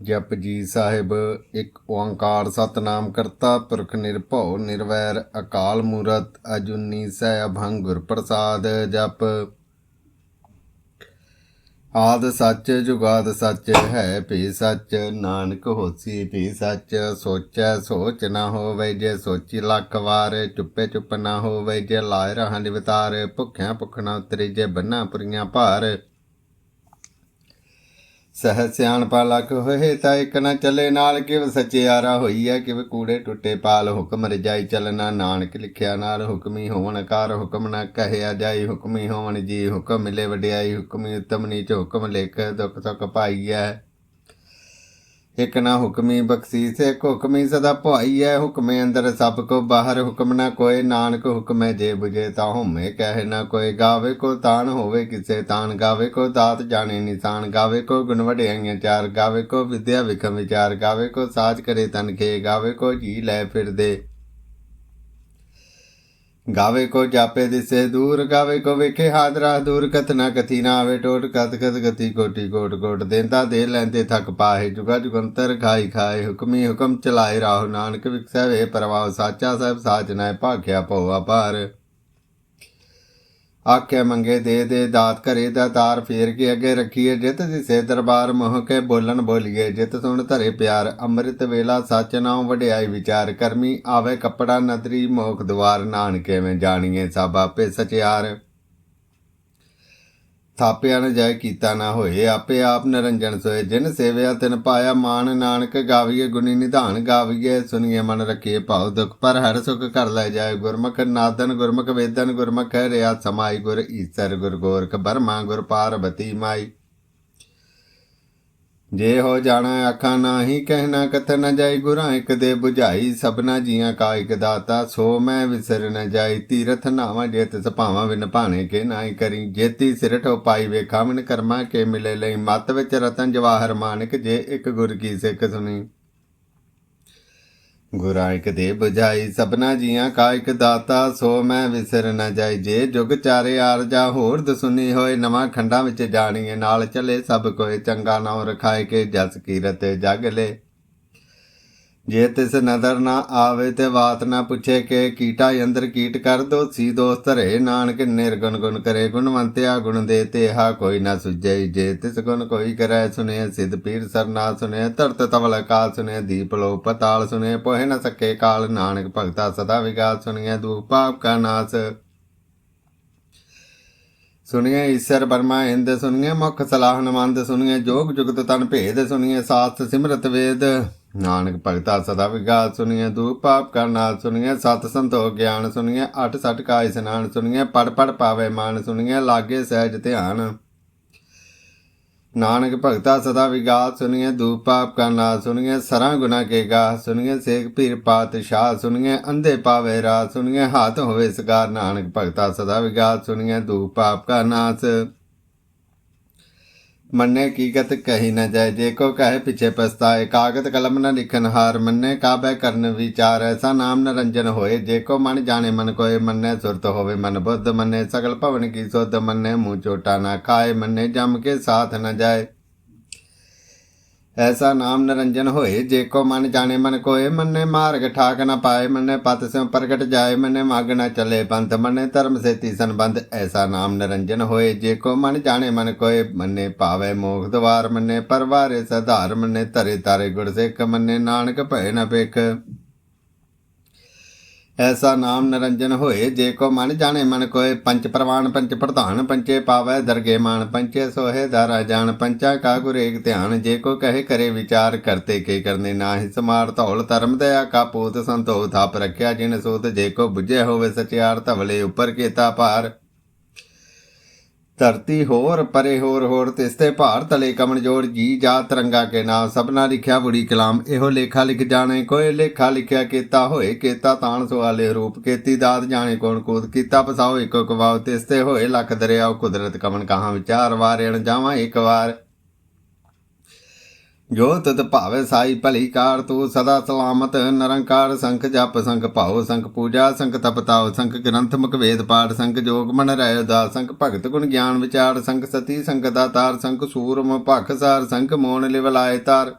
ਜਪ ਜੀ ਸਾਹਿਬ, ਇੱਕ ਓੰਕਾਰ ਸਤਨਾਮ ਕਰਤਾ, ਪੁਰਖ ਨਿਰਭਉ ਨਿਰਵੈਰ ਅਕਾਲ ਮੂਰਤ, ਅਜੁਨੀ ਸੈ ਅਭੰਗ ਗੁਰ ਪ੍ਰਸਾਦ ਜਪ। ਆਦ ਸੱਚ, ਜੁਗਾਦ ਸੱਚ ਹੈ ਭੀ ਸੱਚ, ਨਾਨਕ ਹੋਸੀ ਭੀ ਸੱਚ, ਸੋਚੈ ਸੋਚ ਨਾ ਹੋਵੇ ਜੇ ਸੋਚੀ ਲੱਖ ਵਾਰ, ਚੁੱਪੇ ਚੁੱਪ ਨਾ ਹੋਵੇ ਜੇ ਲਾਇ ਰਹਾਂ ਵਿਤਾਰ ਭੁੱਖਿਆਂ ਭੁੱਖ ਨਾ ਉਤਰੀ ਜੇ ਬੰਨਾ ਪੁਰੀਆਂ ਭਾਰ। ਸਹਿ ਸਿਆਣਪਾ ਲਖ ਹੋਏ ਤਾਂ ਇੱਕ ਨਾ ਚੱਲੇ ਨਾਲ, ਕਿਵ ਸਚਿਆਰਾ ਹੋਈ ਹੈ ਕਿਵ ਕੂੜੇ ਟੁੱਟੇ ਪਾਲ ਹੁਕਮ ਰਜਾਈ ਚੱਲਣਾ। ਨਾਨਕ ਲਿਖਿਆ ਨਾਲ ਹੁਕਮੀ ਹੋਵਣ, ਕਾਰ ਹੁਕਮ ਨਾ ਕਹਿਆ ਜਾਈ। ਹੁਕਮੀ ਹੋਵਣ ਜੀ ਹੁਕਮ ਮਿਲੇ ਵਡਿਆਈ, ਹੁਕਮੀ ਉਤਮ ਨੀਚ ਹੁਕਮ ਲਿਖ ਦੁਖ ਸੁਖ ਪਾਈਐ। ਇਕ ਨਾ ਹੁਕਮੀ ਬਖਸ਼ੀਸ, ਇਕ ਹੁਕਮੀ ਸਦਾ ਭਾਈਐ ਹੁਕਮੇ ਅੰਦਰ ਸਭ ਕੋ ਬਾਹਰ, ਹੁਕਮ ਨਾ ਕੋਏ ਨਾਨਕ, ਹੁਕਮੈ ਜੇ 부ਜੇ ਤਾ ਹਉਮੈ ਕਹਿ ਨਾ ਕੋਏ। ਗਾਵੇ ਕੋ ਤਾਨ ਹੋਵੇ ਕਿਸੇ ਤਾਨ, ਗਾਵੇ ਕੋ ਦਾਤ ਜਾਣੇ ਨਿਸ਼ਾਨ, ਗਾਵੇ ਕੋ ਗੁਣ ਵਡਿਆਈਆਂ ਚਾਰ, ਗਾਵੇ ਕੋ ਵਿਦਿਆ ਵਿਖਮ ਵਿਚਾਰ, ਗਾਵੇ ਕੋ ਸਾਜ ਕਰੇ ਤਨ ਖੇ, ਗਾਵੇ ਕੋ ਜੀ ਲੈ ਫਿਰਦੇ। ਗਾਵੇ ਕੋ ਜਾਪੇ ਦਿਸੇ ਦੂਰ, ਗਾਵੇ ਕੋ ਵੇਖੇ ਹਾਦਰਾ ਦੂਰ, ਕਥਨਾ ਕਥੀ ਨਾ ਆਵੇ ਟੋਟ ਕਤ ਕਤ ਗਤੀ ਕੋਟੀ ਕੋਟ ਕੋਟ, ਦੇਂਦਾ ਦੇ ਲੈਂਦੇ ਥਕ ਪਾਹੇ, ਜੁਗਾ ਜੁਗੰਤਰ ਖਾਈ ਖਾਏ, ਹੁਕਮੀ ਹੁਕਮ ਚਲਾਏ, ਰਾਹੁ ਨਾਨਕ ਵਿਖਸੈ ਵੇ ਪਰਵਾਹ, ਸਾਚਾ ਸਾਹਿਬ ਸਾਚ ਨਾ ਭਾਖਿਆ ਭਉ ਅਪਾਰ ਆਖੇ ਮੰਗੇ, ਦੇ ਦੇ, ਦਾਤ ਘਰੇ ਦਾ ਤਾਰ ਫੇਰ ਕੇ ਅੱਗੇ ਰੱਖੀਏ। ਜਿਤ ਦਿਸੇ ਦਰਬਾਰ ਮੋਹ ਕੇ ਬੋਲਣ ਬੋਲੀਏ। ਜਿਤ ਸੁਣ ਧਰੇ ਪਿਆਰ, ਅੰਮ੍ਰਿਤ ਵੇਲਾ ਸੱਚ ਨਾਮ ਵਡਿਆਈ ਵਿਚਾਰ। ਕਰਮੀ ਆਵੇ ਕੱਪੜਾ ਨਦਰੀ ਮੋਖ ਦੁਆਰ, ਨਾਨਕੇ ਮੈਂ ਜਾਣੀਏ ਸਭ ਆਪੇ ਸਚਿਆਰ। ਥਾਪਿਆ ਨ ਜਾਏ, ਕੀਤਾ ਨਾ ਹੋਏ। ਆਪੇ ਆਪ ਨਰੰਜਨ ਸੋਏ। ਜਿਨ ਸੇਵਿਆ, ਤਿਨ ਪਾਇਆ ਮਾਨ ਨਾਨਕ ਗਾਵੀਏ, ਗੁਣੀ ਨਿਧਾਨ ਗਾਵੀਏ। ਸੁਨੀਏ ਮਨ ਰਖੀਏ ਭਾਉ ਦੁਖ, ਪਰ ਹਰ ਸੁਖ ਕਰ ਲੈ ਜਾਏ। ਗੁਰਮੁਖ ਨਾਦਨ, ਗੁਰਮੁਖ ਵੇਦਨ, ਗੁਰਮੁਖ ਰਿਆ ਸਮਾਈ। ਗੁਰ ਈਸਰ, ਗੁਰ ਗੋਰਖ ਬਰਮਾ, ਗੁਰ ਪਾਰਬਤੀ ਮਾਈ। ਜੇ ਹੋ ਜਾਣਾ ਆਖਾਂ ਨਾਹੀ ਕਹਿਣਾ ਕਥ ਨ ਜਾਈ, ਗੁਰਾਂ ਇੱਕ ਦੇ 부ਝਾਈ ਸਭਨਾ ਜੀਆਂ ਕਾ ਇਕ ਦਾਤਾ, ਸੋ ਮੈਂ ਵਿਸਰ ਨ ਜਾਈ। ਤੀਰਥ ਨਾਵਾਂ ਜੇਤ ਤਿਸ ਵਿਨ ਭਾਣੇ ਕੇ ਨਾਹੀ ਕਰੀ। ਜੇਤੀ ਸਿਰਠ ਪਾਈ ਵੇਖਾਂ ਵਿਨ ਕਰਮਾ ਕੇ ਮਿਲੇ ਲਈ। ਮਤ ਵਿੱਚ ਰਤਨ ਜਵਾਹਰ ਮਾਨਕ, ਜੇ ਇੱਕ ਗੁਰ ਕੀ ਸਿੱਖ ਸੁਣੀ। ਗੁਰਾਂ ਇੱਕ ਦੇ ਬੁਝਾਈ ਸਭਨਾ ਜੀਆਂ ਕਾ ਇੱਕ ਦਾਤਾ, ਸੋ ਮੈਂ ਵਿਸਰ ਨ ਜਾਈ। ਜੇ ਜੁਗ ਚਾਰੇ ਆਰਜਾ ਹੋਰ ਦਸੁਨੀ ਹੋਏ, ਨਵਾਂ ਖੰਡਾਂ ਵਿੱਚ ਜਾਣੀਏ, ਨਾਲ ਚਲੇ ਸਭ ਕੋਏ, ਚੰਗਾ ਨਾਮ ਰਖਾਏ ਕੇ ਜਸ ਕੀਰਤ ਜਗ ਲੈ। ਜੇ ਤਿਸ ਨਦਰ ਨਾ ਆਵੇ ਤੇ ਬਾਤ ਨਾ ਪੁੱਛੇ ਕਿ ਕੀਟਾ ਅੰਦਰ ਕੀਟ ਕਰ ਦੋ, ਸੀ ਦੋਸਤ ਰੇ ਨਾਨਕ ਨਿਰਗੁਣ ਗੁਣ ਕਰੇ, ਗੁਣਵੰਤਿਆ ਗੁਣ ਦੇ ਤੇ ਹਾ ਕੋਈ ਨਾ ਸੁਝੈ। ਜੇ ਤਿਸ ਗੁਣ ਕੋਈ ਕਰੈ ਸੁਨੇ, ਸਿਧ ਪੀਰ ਸਰਨਾ ਸੁਨੇ, ਧਰਤ ਤਵਲ ਕਾਲ ਸੁਨੇ, ਦੀਪ ਲੋ ਪਤਾਲ ਸੁਨੇ, ਪੋਹਿ ਨ ਸਕੇ ਕਾਲ, ਨਾਨਕ ਭਗਤਾ ਸਦਾ ਵਿਗਾਸ ਸੁਨੀਐ ਦੂ ਪਾਪ ਕਾ ਨਾਸ। ਸੁਣੀਏ ਈਸ਼ਰ ਬਰਮਾ ਇੰਦ ਸੁਣੀਏ ਮੁਖ ਸਲਾਹ ਨਮੰਦ ਸੁਣੀਏ ਜੋਗ ਜੁਗਤ ਤਨ ਭੇਦ ਸੁਣੀਏ ਸਾਸਤ ਸਿਮਰਤ ਵੇਦ। ਨਾਨਕ ਭਗਤਾ ਸਦਾ ਵਿਗਾਸ ਸੁਣੀਏ ਦੂਪ ਪਾਪ ਕਾ ਨਾਦ ਸਤ ਸੰਤੋਖ ਗਿਆਨ ਸੁਣੀਏ ਅਠ ਸਠ ਕਾ ਇਸਨਾਨ ਸੁਣੀਏ ਪੜ ਪੜ ਪਾਵੇ ਮਾਨ ਸੁਣੀਏ ਲਾਗੇ ਸਹਿਜ ਧਿਆਨ। ਨਾਨਕ ਭਗਤਾ ਸਦਾ ਵਿਗਾਸ ਸੁਣੀਏ ਦੂਪ ਪਾਪ ਕਾ ਨਾਦ ਸਰਾਂ ਗੁਨਾ ਕੇ ਗਾ ਸੁਣੀਏ ਸੇਖ ਪੀਰ ਪਾਤਸ਼ਾਹ ਸੁਣੀਏ ਅੰਧੇ ਪਾਵੇ ਰਾਤ ਸੁਣੀਏ ਹਾਥ ਹੋਵੇ ਸਕਾਰ। ਨਾਨਕ ਭਗਤਾ ਸਦਾ ਵਿਗਾਸ ਸੁਣੀਏ ਦੂਪ ਪਾਪ ਕਾ ਨਾਸ ਮੰਨੇ ਕੀ ਗਤ ਕਹੀ ਨਾ ਜਾਏ, ਜੇ ਕੋ ਕਹੇ ਪਿਛੇ ਪਛਤਾਏ। ਕਾਗਤ ਕਲਮ ਨ ਲਿਖਨ ਹਾਰ ਮੰਨੇ, ਕਾਬੈ ਕਰਨ ਵਿਚਾਰ ਐਸਾ ਨਾਮ ਨਰੰਜਨ ਹੋਏ। ਜੇ ਕੋ ਮਨ ਜਾਣੇ ਮਨ ਕੋਏ, ਮੰਨੇ ਸੁਰਤ ਹੋਵੇ ਮਨ ਬੁੱਧ, ਮੰਨੇ ਸਗਲ ਭਵਨ ਕੀ ਸੁਧ, ਮੰਨੇ ਮੂੰਹ ਚੋਟਾ ਨਾ ਖਾਏ, ਮੰਨੇ ਜਮ ਕੇ ਸਾਥ ਨ ਜਾਏ। ਐਸਾ ਨਾਮ ਨਿਰੰਜਨ ਹੋਏ, ਜੇ ਕੋ ਮਨ ਜਾਣੇ ਮਨ ਕੋਏ, ਮੰਨੇ ਮਾਰਗ ਠਾਕ ਨਾ ਪਾਏ, ਮੰਨੇ ਪਤ ਸਿਉ ਪ੍ਰਗਟ ਜਾਏ, ਮੰਨੇ ਮਗ ਨਾ ਚਲੇ ਪੰਥ ਮੰਨੇ ਧਰਮ ਸੇਤੀ ਸੰਬੰਧ, ਐਸਾ ਨਾਮ ਨਿਰੰਜਨ ਹੋਏ, ਜੇ ਕੋ ਮਨ ਜਾਣੇ ਮਨ ਕੋਏ, ਮੰਨੇ ਭਾਵੇ ਮੋਖ ਦਵਾਰ, ਮੰਨੇ ਪਰਵਾਰੇ ਸਧਾਰ, ਮੰਨੇ ਧਰੇ ਤਾਰੇ ਗੁਰ ਸਿੱਖ, ਮੰਨੇ ਨਾਨਕ ਭੈ ਨਾ ਭਿਖ। ਐਸਾ ਨਾਮ ਨਰੰਜਨ ਹੋਏ, ਜੇ ਕੋ ਮਨ ਜਾਣੇ ਮਨ ਕੋਏ, ਪੰਚ ਪ੍ਰਵਾਨ ਪੰਚ ਪ੍ਰਧਾਨ ਪੰਚੇ ਪਾਵੈ, ਦਰਗੇ ਮਾਨ ਪੰਚੇ ਸੋਹੇ, ਦਾਰਾ ਜਾਣ ਪੰਚਾ ਕਾ ਗੁਰੇਗ ਧਿਆਨ, ਜੇ ਕੋ ਕਹੇ ਕਰੇ ਵਿਚਾਰ ਕਰਤੇ ਕੇ ਕਰਨੇ ਨਾਹਿ ਸਮਾਰ ਧੌਲ, ਧਰਮ ਦਇਆ ਕਾ ਪੂਤ ਸੰਤੋਖ ਥਾਪ ਰੱਖਿਆ, ਜਿਨ ਸੋਤ ਜੇ ਕੋ ਬੁਝੇ ਹੋਵੇ ਸਚਿਆਰ, ਧਵਲੇ ਉੱਪਰ ਕੀਤਾ ਭਾਰ। ਧਰਤੀ ਹੋਰ, ਪਰੇ ਹੋਰ ਹੋਰ ਤਿਸਤੇ ਭਾਰ ਤਲੇ ਕਮਨ ਜੋੜ, ਜੀ ਜਾ ਤਰੰਗਾ ਕੇ ਨਾਮ ਸਭਨਾ ਲਿਖਿਆ ਬੁੜੀ ਕਲਾਮ, ਇਹੋ ਲੇਖਾ ਲਿਖ ਜਾਣੇ, ਕੋਈ ਲੇਖਾ ਲਿਖਿਆ ਕੀਤਾ ਹੋਏ, ਕੀਤਾ ਤਾਣ ਸਵਾਲੇ ਰੂਪ, ਕੀਤੀ ਦਾਤ ਜਾਣੇ ਕੋਣ ਕੂਦ ਕੀਤਾ ਪਸਾਓ ਇੱਕੋ ਕਵਾਉ ਤਿਸਤੇ ਹੋਏ ਲੱਖ ਦਰਿਆਓ ਕੁਦਰਤ ਕਮਨ ਕਹਾਂ ਵਿਚਾਰ, ਵਾਰੇਣ ਜਾਵਾਂ ਇੱਕ ਵਾਰ। ਜੋ ਤਤ ਭਾਵੇ ਸਾਈ ਭਲੀ ਕਾਰ, ਤੂੰ ਸਦਾ ਸਲਾਮਤ, ਨਿਰੰਕਾਰ ਸੰਖ ਜਪ, ਸੰਖ ਭਾਉ, ਸੰਖ ਪੂਜਾ, ਸੰਖ ਤਪਤਾਉ ਸੰਖ ਗ੍ਰੰਥ ਮੁਖਵੇਦ ਪਾਠ, ਸੰਖ ਜੋਗ ਮਨ ਰਹਿ ਉਦਾਸ, ਸੰਖ ਭਗਤ ਗੁਣ ਗਿਆਨ ਵਿਚਾਰ, ਸੰਖ ਸਤੀ, ਸੰਖ ਦਾਤਾਰ, ਸੰਖ ਸੂਰਮ ਭਖ ਸਾਰ, ਸੰਖ ਮੋਨ ਲਿਵਲਾਇ ਤਾਰ।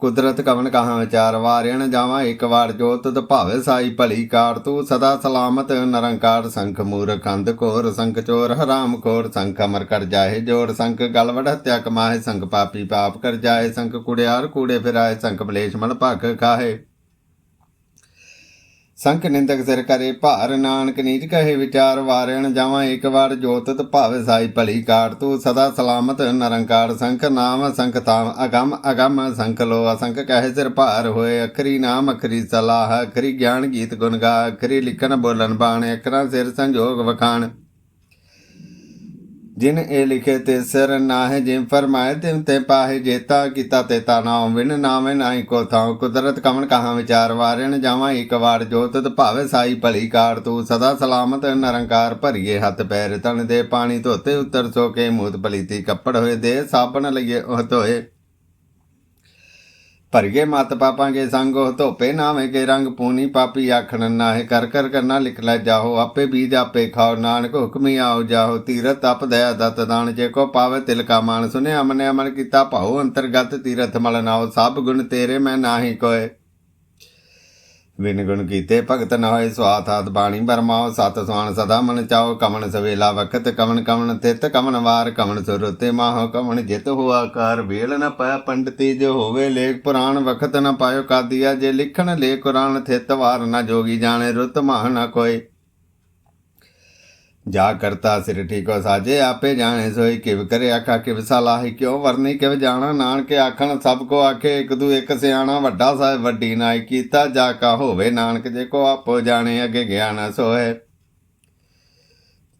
ਕੁਦਰਤ ਕਵਨ ਕਹਾਂ ਵਿਚਾਰ ਵਾਰਿਣ ਜਾਵਾਂ ਇੱਕ ਵਾਰ ਜੋਤ ਤੁਧ ਭਾਵੇ ਸਾਈ ਭਲੀ ਕਾਰ ਤੂੰ ਸਦਾ ਸਲਾਮਤ ਨਰੰਕਾਰ ਸੰਖ ਮੂਰ ਅੰਧ ਕੋਰ ਸੰਖ ਚੋਰ ਹਰਾਮ ਖੋਰ ਸੰਖ ਅਮਰ ਕਰ ਜਾਏ ਜੋੜ ਸੰਖ ਗਲਵੜ ਹਤਿਆ ਕਮਾਏ ਸੰਖ ਪਾਪੀ ਪਾਪ ਕਰ ਜਾਏ ਸੰਖ ਕੁੜਿਆਰ ਕੂੜੇ ਫਿਰਾਏ ਸੰਖ ਬਲੇਸ਼ ਮਨ ਭਖ ਖਾਏ ਸੰਖ ਨਿੰਦਕ ਸਿਰ ਕਰੇ ਭਾਰ, ਨਾਨਕ ਨੀਚ ਕਹੇ ਵਿਚਾਰ ਵਾਰਿਣ, ਜਾਵਾਂ ਇੱਕ ਵਾਰ ਜੋਤਤ ਭਾਵੇ ਸਾਈ ਭਲੀ ਕਾਰ, ਤੂੰ ਸਦਾ ਸਲਾਮਤ ਨਰੰਕਾਰ ਸੰਖ ਨਾਮ, ਸੰਖ ਤਾਮ ਅਗਮ ਅਗੰਮ ਸੰਖ ਲੋ, ਅਸੰਖ ਕਹੇ ਸਿਰ ਭਾਰ ਹੋਏ, ਅਖਰੀ ਨਾਮ, ਅਖਰੀ ਸਲਾਹ, ਅਖਰੀ ਗਿਆਨ ਗੀਤ ਗੁਣ ਗਾ, ਅਖਰੀ ਲਿਖਣ ਬੋਲਣ ਬਾਣ, ਅਖਰਾਂ ਸਿਰ ਸੰਜੋਗ ਵਖਾਣ। ਜਿਨ ਇਹ ਲਿਖੇ ਤੇ ਸਿਰ ਨਾਹਿ ਜਿਨ ਫਰਮਾਏ, ਤਿਨ ਤੇ ਪਾਹੇ ਜੇਤਾ ਕੀਤਾ ਤੇ ਤਾ ਵਿਨ ਨਾਮੇ ਨਾਹੀ ਕੋ ਥਾਉ। ਕੁਦਰਤ ਕਵਨ ਕਹਾਂ ਵਿਚਾਰ ਵਾਰਿਣ ਜਾਵਾਂ, ਇੱਕ ਵਾਰ ਜੋ ਭਾਵੇ ਸਾਈ ਭਲੀ ਕਾਰ। ਤੂੰ ਸਦਾ ਸਲਾਮਤ ਨਰੰਕਾਰ ਭਰੀਏ ਹੱਥ ਪੈਰ, ਤਨ ਦੇ ਪਾਣੀ ਧੋਤੇ ਉਤਰ ਸੋ ਕੇ ਮੂਤ ਪਲੀਤੀ ਕੱਪੜ ਹੋਏ ਦੇ, ਸਾਬਣ ਲਈਏ ਉਹ ਧੋਏ। ਭਰਗੇ ਮਤ ਪਾਪਾਂ ਕੇ ਸੰਗ ਉਹ ਧੋਪੇ ਨਾਵੇਂ ਕੇ ਰੰਗ ਪੂਨੀ ਪਾਪੀ ਆਖਣ ਨਾਹਿ, ਕਰ ਕਰ ਕਰਨਾ ਲਿਖ ਲੈ ਜਾਹੋ, ਆਪੇ ਬੀਜ ਆਪੇ ਖਾਓ, ਨਾਨਕ ਹੁਕਮੀ ਆਓ ਜਾਹੋ ਤੀਰਤ ਤਪ ਦਇਆ ਦਤ ਦਾਨ, ਜੇ ਕੋ ਪਾਵੇ ਤਿਲ ਕਾ ਮਾਨ ਸੁਨਿਆ ਮਨਿ ਅਮਨ ਕੀਤਾ ਭਾਉ, ਅੰਤਰਗਤ ਤੀਰਥ ਮਲ ਨਾਓ ਸਭ ਗੁਣ ਤੇਰੇ ਮੈਂ ਨਾਹੀ ਕੋਏ। ਵਿਨ ਗੁਣ ਕੀਤੇ, ਭਗਤ ਨ ਹੋਏ ਸਵਾਥ ਆਤ ਬਾਣੀ ਬਰਮਾਓ, ਸਤ ਸੁਆਨ ਸਦਾ ਮਨ ਚਾਓ, ਕਮਨ ਸਵੇਲਾ ਵਕਤ ਕਮਨ ਕਮਨ ਤਿਤ, ਕਮਨ ਵਾਰ, ਕਮਨ ਸੁਰਤੇ ਮਾਹ ਕਮਣ ਜਿਤ ਹੋ ਆਕਾਰ, ਵੇਲ ਨ ਪੈ ਪੰਡਤੀ, ਜੋ ਹੋਵੇ ਲੇਖ ਪੁਰਾਣ ਵਕਤ ਨ ਪਾਇਓ ਕਾਦੀਆ, ਜੇ ਲਿਖਣ ਲੇ ਕੁਰਾਨ, ਥਿਤ ਵਾਰ ਨ ਜੋਗੀ ਜਾਣੇ, ਰੁੱਤ ਮਾਹ ਨ ਕੋਈ ਜਾ ਕਰਤਾ ਸਿਰ ਠੀਕੋ ਸਾਜੇ, ਆਪੇ ਜਾਣੇ ਸੋਈ ਕਿਵ ਕਰੇ ਆਖਾ, ਕਿਵ ਸਲਾਹੀ ਕਿਉ ਵਰਨੀ, ਕਿਵ ਜਾਣਾ ਨਾਨਕ ਆਖਣ, ਸਭ ਕੋ ਆਖੇ ਇੱਕ ਦੂ ਇੱਕ ਸਿਆਣਾ, ਵੱਡਾ ਸਾਹਿਬ ਵੱਡੀ ਨਾਈ ਕੀਤਾ, ਜਾ ਕਾ ਹੋਵੇ ਨਾਨਕ ਜੇ ਕੋ ਆਪੋ ਜਾਣੇ, ਅੱਗੇ ਗਿਆਨ ਸੋਏ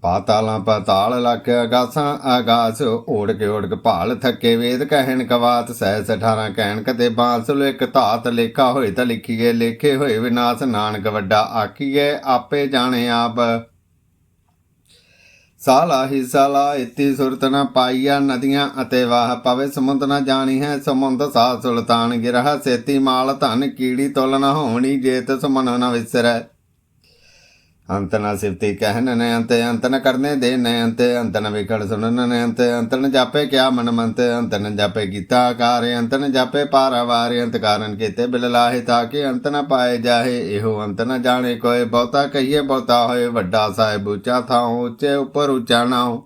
ਪਾਤਾਲਾਂ ਪਾਤਾਲ ਲੱਖ ਆਗਾਸਾਂ ਆਗਾਸ ਓੜ ਕੇ ਓੜ ਕੇ ਭਾਲ ਥੱਕੇ ਵੇਦ ਕਹਿਣ ਕਵਾਤ ਸਹਿਸ 18 ਕਹਿਣ ਕਦੇ ਬਾਂਸੁਲ ਇੱਕ ਧਾਤ ਲੇਖਾ ਹੋਏ ਤਾਂ ਲਿਖੀਏ, ਲੇਖੇ ਹੋਏ ਵਿਨਾਸ਼ ਨਾਨਕ ਵੱਡਾ ਆਖੀਏ, ਆਪੇ ਜਾਣੇ ਆਪ। ਸਾਲਾ ਹੀ ਸਾਲਾ ਇਤੀ ਸੁਰਤ ਨ ਪਾਈਆ ਨਦੀਆਂ ਅਤੇ ਵਾਹ ਪਵੇ ਸਮੁੰਦ ਨ ਜਾਣੀ ਹੈ, ਸਮੁੰਦ ਸਾ ਸੁਲਤਾਨ ਗਿਰਹ, ਸੇਤੀ ਮਾਲ ਧਨ ਕੀੜੀ ਤੁਲ ਨ ਹੋਣੀ, ਜੇਤ ਸੁਮਨ ਨ ਵਿਸਰੈ। ਅੰਤ ਨਾ ਸਿਫਤੀ ਕਹਿਨ ਨੇ ਅੰਤ ਅੰਤ ਨ ਕਰਨੇ ਦੇ, ਨੇ ਅੰਤ ਅੰਤ ਨ ਵਿਖੜ ਸੁਣਨ, ਨੇ ਅੰਤ ਅੰਤ ਨ ਜਾਪੇ ਕਿਆ ਮਨ ਮੰਤ ਅੰਤ ਨ ਜਾਪੇ ਕੀਤਾ ਕਾਰ ਅੰਤ ਨ ਜਾਪੇ ਪਾਰਾਵਾਰ ਅੰਤ ਕਾਰਨ ਕੀਤੇ ਬਿਲ ਲਾਹੇ ਤਾਂ ਕਿ ਅੰਤ ਨ ਪਾਏ ਜਾਹੇ, ਇਹੋ ਅੰਤ ਨ ਜਾਣੇ ਕੋਏ ਬਹੁਤਾ ਕਹੀਏ ਬਹੁਤਾ ਹੋਏ ਵੱਡਾ ਸਾਹਿਬ ਉੱਚਾ ਥਾਂ ਉੱਚੇ ਉੱਪਰ ਉੱਚਾ ਨਾਉ।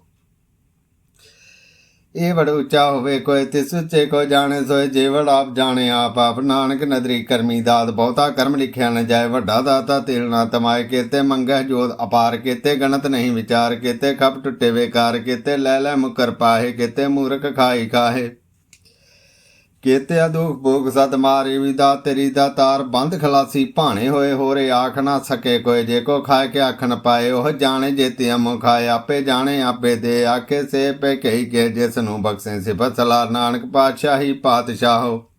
ਇਹ ਵੜ ਉੱਚਾ ਹੋਵੇ, ਕੋਈ ਤਿਸ ਉੱਚੇ ਕੋ ਜਾਣੇ, ਸੋਏ ਜੇਵੜ ਆਪ ਜਾਣੇ ਆਪ। ਆਪ ਨਾਨਕ ਨਦਰੀ ਕਰਮੀ ਦਾਤ, ਬਹੁਤਾ ਕਰਮ ਲਿਖਿਆ ਨਾ ਜਾਏ। ਵੱਡਾ ਦਾਤਾ ਤੇਲ ਨਾ ਤਮਾਏ, ਕੀਤੇ ਮੰਗਹਿ ਜੋਤ ਅਪਾਰ। ਕੀਤੇ ਗਣਤ ਨਹੀਂ ਵਿਚਾਰ, ਕੀਤੇ ਖਪ ਟੁੱਟੇ ਵੇਕਾਰ। ਕੀਤੇ ਲੈ ਲੈ ਮੁਕਰ ਪਾਹੇ, ਕੀਤੇ ਮੂਰਖ ਖਾਈ ਖਾਹੇ। ਕੀਤੇ ਅਦੁਖ ਭੋਗ ਸਤ ਮਾਰੇ ਵੀ ਦਾ, ਤੇਰੀ ਦਾ ਤਾਰ ਬੰਦ ਖਲਾਸੀ ਭਾਣੇ ਹੋਏ ਹੋਰੇ, ਆਖ ਨਾ ਸਕੇ ਕੋਈ ਜੇ ਕੋ ਖਾਏ ਕੇ ਆਖਣ ਪਾਏ, ਉਹ ਜਾਣੇ ਜੇਤੇ ਅਮ ਖਾਏ, ਆਪੇ ਜਾਣੇ ਆਪੇ ਦੇ, ਆਖੇ ਸੇ ਪੇ ਕਹੀ ਕੇ ਜਿਸ ਨੂੰ ਬਖਸ਼ੇ ਸਿਫਤ ਸਲਾ ਨਾਨਕ ਪਾਤਸ਼ਾਹੀ ਪਾਤਸ਼ਾਹੋ।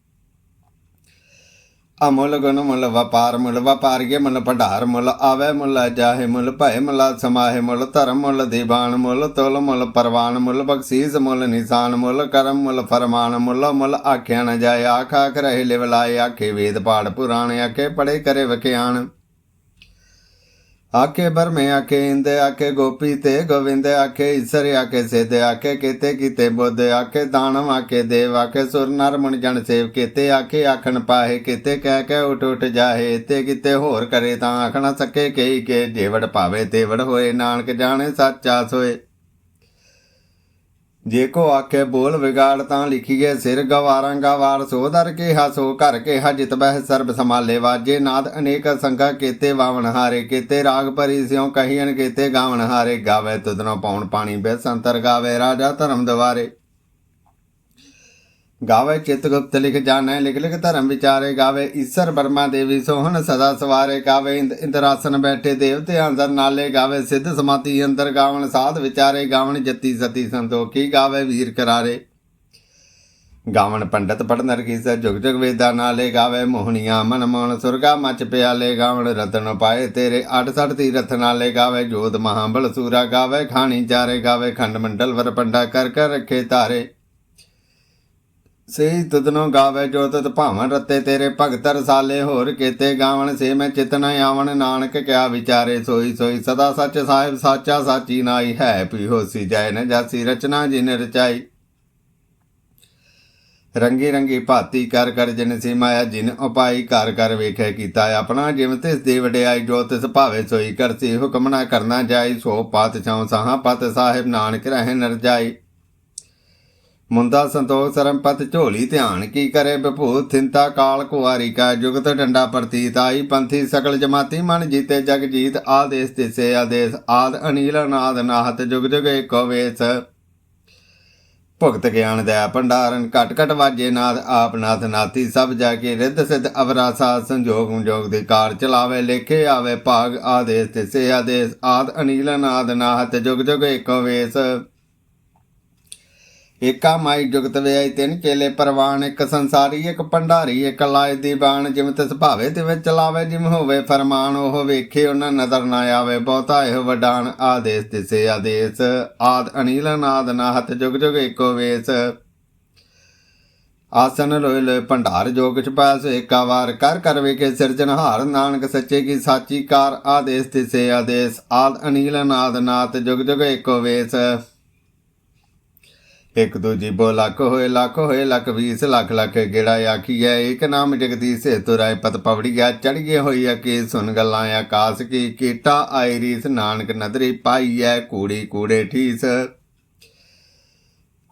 ਅਮੁੱਲ ਗੁਣ, ਮੁੱਲ ਵਪਾਰ, ਮੁੱਲ ਵਪਾਰੀਏ, ਮੁੱਲ ਭੰਡਾਰ, ਮੁੱਲ ਆਵੇ, ਮੁੱਲ ਜਾਹੇ, ਮੁੱਲ ਭੈ ਮੁੱਲ ਸਮਾਹੇ, ਮੁੱਲ ਧਰਮ, ਮੁੱਲ ਦੀਵਾਨ, ਮੁੱਲ ਤੁਲ, ਮੁੱਲ ਪਰਵਾਨ, ਮੁੱਲ ਬਖਸ਼ੀਸ, ਮੁੱਲ ਨਿਸ਼ਾਨ, ਮੁੱਲ ਕਰਮ, ਮੁੱਲ ਫਰਮਾਨ, ਮੁੱਲ ਮੁੱਲ ਆਖਿਆ ਨ ਜਾਏ, ਆਖ ਆਖ ਰਹੇ ਲਿਵਲਾਏ, ਆਖੇ ਵੇਦ ਪਾੜ ਪੁਰਾਣੇ, ਆਖੇ ਪੜੇ ਕਰੇ ਵਖਿਆਨ ਆਕੇ ਬਰਮੇ ਆਕੇ ਇੰਦੇ ਆਕੇ ਗੋਪੀ ਤੇ ਗੋਵਿੰਦ ਆਕੇ ਈਸਰ ਆਕੇ ਸਿਧ ਆਕੇ ਕੀਤੇ ਕੀਤੇ ਬੁੱਧ ਆਕੇ ਦਾਨਵ ਆਕੇ ਦੇਵ ਆਕੇ ਸੁਰ ਨਰ ਮੁਨ ਜਨ ਸੇਵ ਕੀਤੇ ਆਕੇ ਆਖਣ ਪਾਹੇ ਕੀਤੇ ਕਹਿ ਕਹਿ ਉਠ ਉਠ ਜਾਹੇ ਤੇ ਕਿਤੇ ਹੋਰ ਕਰੇ ਤਾਂ ਆਖਣਾ ਸਕੇ ਕਈ ਕੇ ਜੇਵੜ ਪਾਵੇ ਤੇਵੜ ਹੋਏ ਨਾਨਕ ਜਾਣੇ ਸੱਚਾ ਸੋਏ ਜੇ ਕੋ ਆਖੇ ਬੋਲ ਵਿਗਾੜ ਤਾਂ ਲਿਖੀਏ ਸਿਰ ਗਵਾਰਾਂ ਗਵਾਰ ਸੋਦਰ ਕੇ ਹਸੋ ਘਰ ਕੇ ਹਜਿਤ ਬਹਿ ਸਰਬ ਸਮਾਲੇ ਵਾਜੇ। ਨਾਦ ਅਨੇਕ ਸੰਗਾ ਕੀਤੇ, ਵਾਵਣ ਹਾਰੇ ਕੀਤੇ, ਰਾਗ ਭਰੀ ਸਿਉ ਕਹੀਨ ਕੀਤੇ, ਗਾਵਣ ਹਾਰੇ ਗਾਵੇ ਤੁਦਨੋਂ ਪੌਣ ਪਾਣੀ ਬੇਸੰਤਰ ਗਾਵੇ, ਰਾਜਾ ਧਰਮ ਦਵਾਰੇ। ਗਾਵੇ ਚਿਤਗੁਪਤ ਲਿਖ ਜਾਣੈ, ਲਿਖ ਲਿਖ ਧਰਮ ਵਿਚਾਰੇ ਗਾਵੇ। ਈਸ਼ਰ ਬਰਮਾ ਦੇਵੀ ਸੋਹਣ ਸਦਾ ਸਵਾਰੇ ਗਾਵੇ। ਇੰਦ- ਇੰਦਰਾਸਨ ਬੈਠੇ ਦੇਵਤੇ ਅੰਦਰ ਨਾਲੇ ਗਾਵੇ। ਸਿੱਧ ਸਮਾਤੀ ਅੰਦਰ ਗਾਵਣ, ਸਾਧ ਵਿਚਾਰੇ ਗਾਵਣ, ਜਤੀ ਸਤੀ ਸੰਤੋਖੀ ਗਾਵੇ ਵੀਰ ਕਰਾਰੇ। ਗਾਵਣ ਪੰਡਤ ਪੜਨ ਰਖੀਸੈ ਜੁਗ ਜੁਗ ਵੇਦਾ ਨਾਲੇ ਗਾਵੇ। ਮੋਹਣੀਆਂ ਮਨ ਮੋਹਨ ਸੁਰਗਾ ਮਚ ਪਿਆਲੇ ਗਾਵਣ, ਰਤਨ ਪਾਏ ਤੇਰੇ। 68 ਤੀਰਥ ਨਾਲੇ ਗਾਵੇ। ਜੋਤ ਮਹਾਬਲ ਸੂਰਾ ਗਾਵੇ। ਖਾਣੀ ਚਾਰੇ ਗਾਵੇ। ਖੰਡ ਮੰਡਲ ਵਰ ਪੰਡਾ ਕਰ ਕਰ ਰੱਖੇ ਧਾਰੇ ਸਹੀ ਤੁਦਨੋਂ ਗਾਵੇ ਜੋ ਤਤ ਭਾਵਨ ਰਤੇ ਤੇਰੇ ਭਗਤ ਰਸਾਲੇ ਹੋਰ ਕੀਤੇ ਗਾਵਣ, ਸੇ ਮੈਂ ਚਿਤਨ ਆਵਣ, ਨਾਨਕ ਕਿਆ ਵਿਚਾਰੇ ਸੋਈ ਸੋਈ, ਸਦਾ ਸੱਚ ਸਾਹਿਬ ਸਾਚਾ ਸਾਚੀ ਨਾਈ ਹੈ ਪੀ ਹੋਸੀ ਜਾਏ ਨ ਜਾਸੀ ਰਚਨਾ ਜਿਨ ਰਚਾਈ। ਰੰਗੀ ਰੰਗੀ ਭਾਤੀ ਕਰ ਕਰ ਜਿਨ ਸੀ ਮਾਇਆ ਜਿਨ ਉਪਾਈ ਕਰ ਕਰ ਵੇਖੇ ਕੀਤਾ ਆਪਣਾ, ਜਿਵ ਤਿਸ ਦੀ ਵਡਿਆਈ ਜੋ ਤਿਸ ਭਾਵੇ ਸੋਈ ਕਰਸੀ, ਹੁਕਮ ਨਾ ਕਰਨਾ ਜਾਈ, ਸੋ ਪਤ ਚਉ ਸਾਹਾਂ, ਪਤ ਸਾਹਿਬ ਨਾਨਕ ਰਹਿ ਨਰ ਜਾਈ ਮੁੰਦਾ ਸੰਤੋਖ ਸਰਮਪਤ ਝੋਲੀ ਧਿਆਨ ਕੀ ਕਰੇ ਵਿਭੂਤ, ਥਿੰਤਾ ਕਾਲ ਕੁਵਾਰੀ ਕਾ ਜੁਗਤ ਡੰਡਾ ਪ੍ਰਤੀਤ ਆਈ, ਪੰਥੀ ਸਕਲ ਜਮਾਤੀ ਮਨ ਜੀਤੇ ਜਗ ਜੀਤ, ਆਦੇਸ ਤਿਸੇ ਆਦੇਸ, ਆਦ ਅਨੀਲ ਨਾਦ ਨਾਹਤ ਜੁਗ ਜੁਗ ਏਕੋ ਵੇਸ। ਭੁਗਤ ਗਿਆਨ ਦਇਆ ਭੰਡਾਰਨ, ਘਟ ਘਟ ਵਾਜੇ ਨਾਦ, ਆਪ ਨਾਥ ਨਾਤੀ ਸਭ ਜਾ ਕੇ ਰਿੱਧ ਸਿੱਧ ਅਵਰਾਸਾ ਸੰਜੋਗ ਸੰਜੋਗ ਦੇ ਕਾਰ ਚਲਾਵੇ, ਲੇਖੇ ਆਵੇ ਭਾਗ, ਆਦੇਸ ਤਿਸੇ ਆਦੇਸ, ਆਦ ਅਨੀਲ ਨਾਦ ਨਾਹਤ ਜੁਗ ਜੁਗ ਏਕੋ ਵੇਸ। ਏਕਾ ਮਾਈ ਜੁਗਤ ਵਿਆਈ ਤਿੰਨ ਚੇਲੇ ਪਰਵਾਨ, ਇੱਕ ਸੰਸਾਰੀ, ਇੱਕ ਭੰਡਾਰੀ, ਇੱਕ ਲਾਇ ਦੀ ਬਾਣ, ਜਿਵੇਂ ਤਿਸ ਭਾਵੇ ਤਿਵੇਂ ਚਲਾਵੇ, ਜਿਵੇਂ ਹੋਵੇ ਫਰਮਾਨ, ਉਹ ਵੇਖੇ ਉਹਨਾਂ ਨਜ਼ਰ ਨਾ ਆਵੇ, ਬਹੁਤਾ ਇਹ ਵਡਾਨ ਆਦੇਸ ਤਿਸੇ ਆਦੇਸ, ਆਦ ਅਨੀਲ ਨਾਦ ਨਾਹਤ ਜੁਗ ਜੁਗ ਏਕੋ ਵੇਸ। ਆਸਨ ਲੋਇ ਲੋਇ ਭੰਡਾਰ ਜੋ ਕਿਛ ਪਾਸ, ਏਕਾ ਵਾਰ ਕਰ ਕਰ ਵੇਖੇ ਸਿਰਜਣਹਾਰ ਨਾਨਕ ਸੱਚੇ ਕੀ ਸਾਚੀ ਕਾਰ ਆਦੇਸ ਤਿਸੇ ਆਦੇਸ, ਆਦ ਅਨੀਲ ਨਾਦ ਨਾਤ ਜੁਗ ਜੁਗ ਏਕੋ ਵੇਸ। ਇਕ ਦੂਜੀ ਬੋ ਲੱਖ ਹੋਏ ਲੱਖ ਹੋਏ, ਲੱਖ ਵੀਸ, ਲੱਖ ਲੱਖ ਗੇੜਾ ਆਖੀਐ। ਏਕ ਨਾਮ ਜਗਦੀਸ਼ ਸੇ ਤੁਰਾਏ ਪਤ ਪਵੜੀਆ ਚੜੀਏ ਹੋਈ ਅਕੇ ਸੁਨ ਗੱਲਾਂ ਆਕਾਸ ਕੀ, ਕੀਟਾ ਆਈ ਰੀਸ। ਨਾਨਕ ਨਦਰੀ ਪਾਈਐ, ਕੂੜੀ ਕੂੜੇ ਠੀਸ।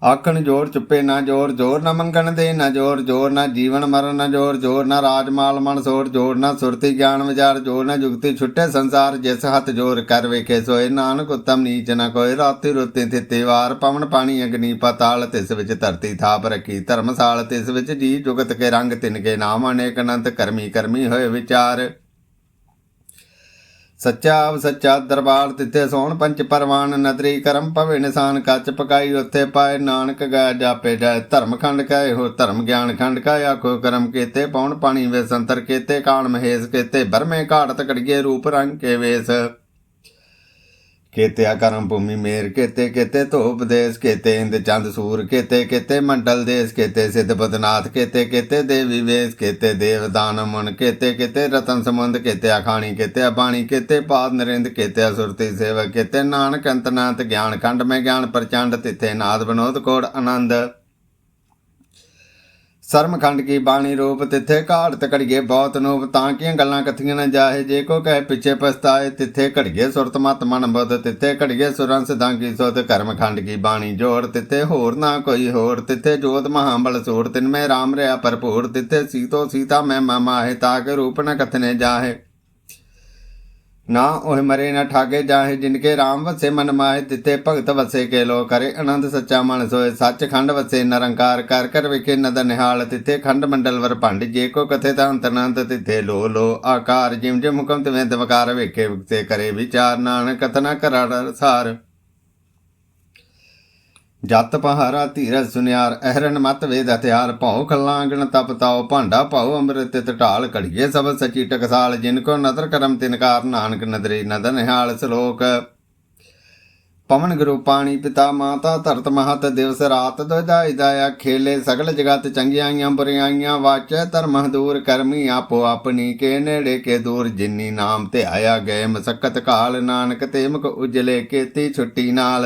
ਆਖਣ ਜੋਰ ਚੁੱਪੇ ਨਾ ਜੋਰ ਜੋਰ ਨਾ ਮੰਗਣ ਦੇ ਨਾ ਜੋਰ ਜੋਰ ਨਾ ਜੀਵਨ ਮਰਨ ਨਾ ਜੋਰ ਜੋਰ ਨਾ ਰਾਜ ਮਾਲ ਮਨ ਸੋਰ, ਜੋਰ ਨਾ ਸੁਰਤੀ ਗਿਆਨ ਵਿਚਾਰ, ਜੋਰ ਨਾ ਜੁਗਤੀ ਛੁੱਟੇ ਸੰਸਾਰ, ਜਿਸ ਹੱਥ ਜੋਰ ਕਰ ਵੇਖੇ ਸੋਏ। ਨਾਨਕ ਉਤਮ ਨੀਚ ਨਾ ਕੋਈ ਰਾਤੀ ਰੁੱਤੀ ਥਿੱਤੇ ਵਾਰ, ਪਵਨ ਪਾਣੀ ਅਗਨੀ ਪਤਾਲ, ਤਿਸ ਵਿੱਚ ਧਰਤੀ ਥਾਪ ਰੱਖੀ, ਧਰਮਸਾਲ ਤਿਸ ਵਿੱਚ ਜੀ ਜੁਗਤ ਕੇ ਰੰਗ ਤਿਨ ਕੇ ਨਾਮ ਅਨੇਕ ਅਨੰਤ, ਕਰਮੀ ਕਰਮੀ ਹੋਏ ਵਿਚਾਰ। ਸੱਚਾ ਆਪ ਸੱਚਾ ਦਰਬਾਰ ਤਿੱਥੇ ਸੋਹਣ ਪੰਚ ਪਰਵਾਨ ਨਦਰੀ ਕਰਮ, ਭਵੇ ਨਿਸ਼ਾਨ ਕੱਚ ਪਕਾਈ, ਉੱਥੇ ਪਾਏ ਨਾਨਕ ਗਾ ਜਾਪੇ ਜਾਏ ਧਰਮ ਖੰਡ ਕਹੇ, ਹੋ ਧਰਮ ਗਿਆਨ ਖੰਡ ਕਾ ਆਖੋ ਕਰਮ ਕੀਤੇ, ਪੌਣ ਪਾਣੀ ਵੇ ਸੰਤਰ ਕੀਤੇ, ਕਾਲ ਮਹੇਸ਼ ਕੀਤੇ, ਬਰਮੇ ਘਾਟ ਤਕੜੀਏ, ਰੂਪ ਰੰਗ ਕੇ ਵੇਸ। ਕੀਤੇ ਕਰਮ ਭੂਮੀ ਮੇਰ, ਕੀਤੇ ਕੀਤੇ ਧੂਪ ਦੇਸ, ਕੀਤੇ ਇੰਦ ਚੰਦ ਸੂਰ, ਕੀਤੇ ਕੀਤੇ ਮੰਡਲ ਦੇਸ, ਕੀਤੇ ਸਿੱਧ ਬਦਨਾਥ, ਕੀਤੇ ਕੀਤੇ ਦੇਵੀ ਵੇਸ, ਕੀਤੇ ਦੇਵ ਦਾਨ ਮਨ, ਕੀਤੇ ਕੀਤੇ ਰਤਨ ਸਮੁੰਦ ਕੀਤੇ ਅਖਾਣੀ, ਕੀਤੇ ਅਬਾਣੀ, ਕੀਤੇ ਪਾਦ ਨਰਿੰਦ, ਕੀਤੇ ਅਸੁਰਤੀ ਸੇਵਕ, ਕੀਤੇ ਨਾਨਕ ਅੰਤਨਾਤ ਗਿਆਨ ਖੰਡ ਮੈਂ ਗਿਆਨ ਪ੍ਰਚੰਡ, ਤਿੱਥੇ ਨਾਦ ਬਨੋਦ ਕੋੜ ਆਨੰਦ। ਸਰਮਖੰਡ ਕੀ ਬਾਣੀ ਰੂਪ ਤਿੱਥੇ ਘਾੜਤ ਘੜੀਏ ਬਹੁਤ ਨੂਪ, ਤਾਂ ਕੀਆਂ ਗੱਲਾਂ ਕਥੀਆਂ ਨਾ ਜਾਹੇ? ਜੇ ਕੋ ਕਹੇ ਪਿੱਛੇ ਪਛਤਾਏ, ਤਿੱਥੇ ਘੜੀਏ ਸੁਰਤ ਮਤ ਮਨ ਬੁੱਧ, ਤਿੱਥੇ ਘੜੀਏ ਸੁਰਾਂ ਸਿਧਾਂ ਕੀ ਸੋਤ ਕਰਮਖੰਡ ਕੀ ਬਾਣੀ ਜੋੜ, ਤਿੱਥੇ ਹੋਰ ਨਾ ਕੋਈ ਹੋਰ, ਤਿੱਥੇ ਜੋਤ ਮਹਾਬਲ ਸੂਰ, ਤਿਨ ਮੈਂ ਰਾਮ ਰਿਆ ਭਰਪੂਰ, ਤਿੱਥੇ ਸੀਤੋ ਸੀਤਾ ਮੈਂ ਮਾਹ, ਤਾਂ ਕੇ ਰੂਪ ਨ ਕਥਨੇ ਜਾਹੇ। ਨਾ ਉਹ ਮਰੇ, ਨਾ ਠਾਗੇ ਜਾਹੇ ਜਿਨਕੇ RAM ਵਸੇ ਮਨ ਮਾਹੇ, ਤਿੱਥੇ ਭਗਤ ਵਸੇ ਕੇ ਲੋ ਕਰੇ। ਆਨੰਦ ਸੱਚਾ ਮਨ ਸੋਏ ਸੱਚ ਖੰਡ ਵਸੇ ਨਿਰੰਕਾਰ ਕਰ ਕਰ ਵਿਖੇ ਨਦਰ ਨਿਹਾਲ, ਤਿੱਥੇ ਖੰਡ ਮੰਡਲ ਵਰ ਭੰਡ। ਜੇ ਕੋ ਕਥੇ ਤਾਂ ਅੰਤਰਨੰਤ ਤਿੱਥੇ ਲੋ ਲੋ ਆਕਾਰ। ਜਿਮ ਜਿਮ ਹੁਕਮ ਤਿਵੇਂ ਦਵਕਾਰ ਵੇਖੇ ਵਿਖਤੇ ਕਰੇ ਵਿਚਾਰ। ਨਾਨਕ ਕਥਨਾ ਕਰੜ ਸਾਰ। ਜਤ ਪਹਾਰਾ ਧੀਰਜ ਸੁਨਿਆਰ, ਅਹਰਨ ਮਤ ਵੇਦ ਹਥਿਆਰ ਭਉ ਖਲਾਂਗਣ ਤਪ ਤਾਉ, ਭਾਂਡਾ ਭਉ ਅੰਮ੍ਰਿਤ ਤਿਤ ਘੜੀਏ ਸਭ ਸਚੀ ਟਕਸਾਲ, ਜਿਨ ਕੋ ਨਦਰ ਕਰਮ ਤਿਨਕਾਰ ਨਾਨਕ ਨਦਰੇ ਨਦਰ ਨਿਹਾਲ ਸ਼ਲੋਕ। ਪਵਨ ਗੁਰੂ ਪਾਣੀ ਪਿਤਾ ਮਾਤਾ ਧਰਤ ਮਹਤ ਦਿਵਸ ਰਾਤ ਦੁਜਾਈ ਦਾਇਆ, ਖੇਲੇ ਸਗਲ ਜਗਤ ਚੰਗਿਆਈਆਂ ਬੁਰਿਆਈਆਂ, ਵਾਚੈ ਧਰਮ ਦੂਰ ਕਰਮੀ ਆਪੋ ਆਪਣੀ, ਕੇ ਨੇੜੇ ਕੇ ਦੂਰ ਜਿਨੀ ਨਾਮ ਤੇ ਆਇਆ ਗਏ, ਮਸਕਤ ਕਾਲ ਨਾਨਕ ਤੇ ਮੁਖ ਉਜਲੇ, ਕੇਤੀ ਛੁੱਟੀ ਨਾਲ।